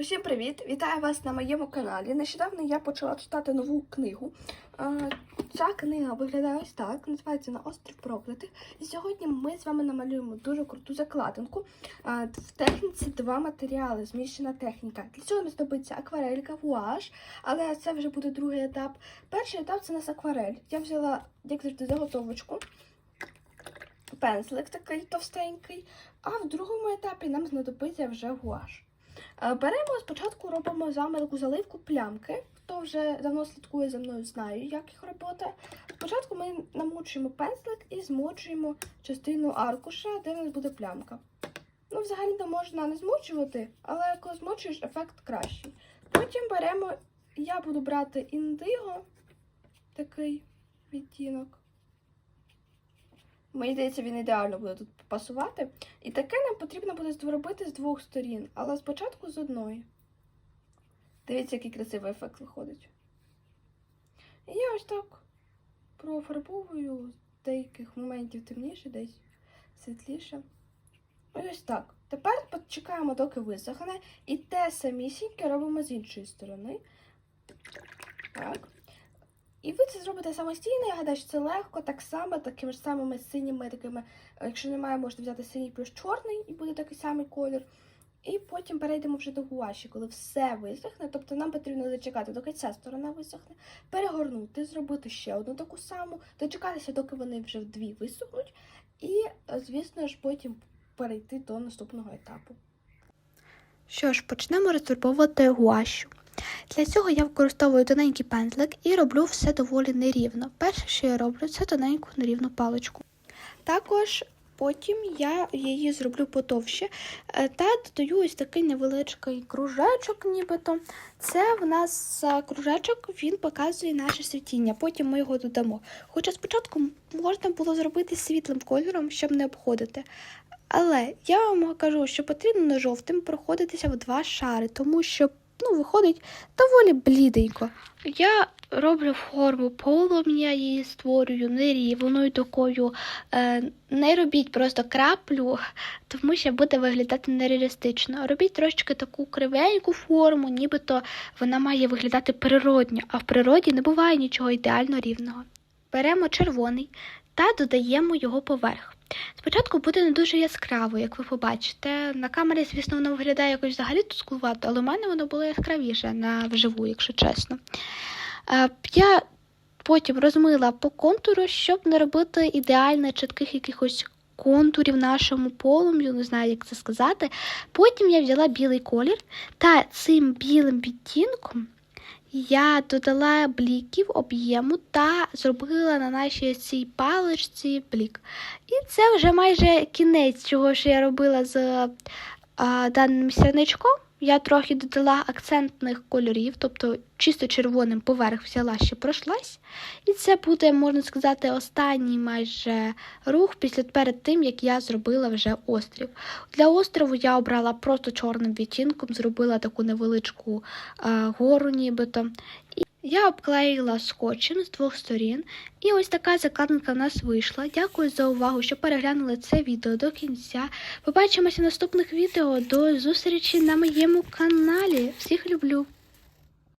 Усім привіт! Вітаю вас на моєму каналі. Нещодавно я почала читати нову книгу. Ця книга виглядає ось так, називається На острів проклятих. І сьогодні ми з вами намалюємо дуже круту закладинку. В техніці два матеріали, зміщена техніка. Для цього нам знадобиться акварелька, гуаш, але це вже буде другий етап. Перший етап це у нас акварель. Я взяла, як завжди, заготовочку. Пензлик такий товстенький, а в другому етапі нам знадобиться вже гуаш. Е, Беремо спочатку робимо замилку заливку плямки. Хто вже давно слідкує за мною, знає, як їх робити. Спочатку ми намочуємо пензлик і змочуємо частину аркуша, де в нас буде плямка. Ну, взагалі то можна не змочувати, але коли змочуєш, ефект кращий. Потім беремо, я буду брати індиго, такий відтінок. Мені здається, він ідеально буде тут пасувати. І таке нам потрібно буде зробити з двох сторін, але спочатку з одної. Дивіться, який красивий ефект виходить. І я ось так профарбовую з деяких моментів темніше, десь світліше. Ось так. Тепер почекаємо, доки висохне, і те самісіньке робимо з іншої сторони. Так. І ви це зробите самостійно, я гадаю, що це легко, так само, такими ж самими синіми такими. е, Якщо немає, можете взяти синій плюс чорний і буде такий самий колір. І потім перейдемо вже до гуаші, коли все висохне. Тобто нам потрібно зачекати, доки ця сторона висохне, перегорнути, зробити ще одну таку саму, дочекатися, доки вони вже вдві висохнуть, і, е, звісно ж, потім перейти до наступного етапу. Що ж, почнемо розфарбовувати гуашу. Для цього я використовую тоненький пензлик і роблю все доволі нерівно. Перше, що я роблю, це тоненьку нерівну паличку. Також потім я її зроблю потовще е, та додаю ось такий невеличкий кружечок, нібито. Це в нас е, кружечок, він показує наше світіння, потім ми його додамо. Хоча спочатку можна було зробити світлим кольором, щоб не обходити. Але я вам кажу, що потрібно жовтим проходитися в два шари, тому що ну, виходить доволі бліденько. Я роблю форму полум'я, її створюю нерівною такою. Е, не робіть просто краплю, тому що буде виглядати нереалістично. Робіть трошечки таку кривеньку форму, нібито вона має виглядати природньо, а в природі не буває нічого ідеально рівного. Беремо червоний та додаємо його поверх. Спочатку буде не дуже яскраво, як ви побачите. На камері, звісно, воно виглядає якось взагалі тусклувато, але в мене воно було яскравіше на вживу, якщо чесно. Е, Я потім розмила по контуру, щоб не робити ідеально чітких якихось контурів нашому полум'ю, не знаю, як це сказати. Потім я взяла білий колір та цим білим відтінком я додала бліків об'єму та зробила на нашій цій паличці блік. І це вже майже кінець чого що я робила з а, даним сірничком. Я трохи додала акцентних кольорів, тобто чисто червоним поверх взяла ще пройшлась. І це буде, можна сказати, останній майже рух після перед тим, як я зробила вже острів. Для острову я обрала просто чорним відтінком, зробила таку невеличку е, гору, нібито. І я обклеїла скотчем з двох сторін. І ось така закладинка в нас вийшла. Дякую за увагу, що переглянули це відео до кінця. Побачимося в наступних відео. До зустрічі на моєму каналі. Всіх люблю!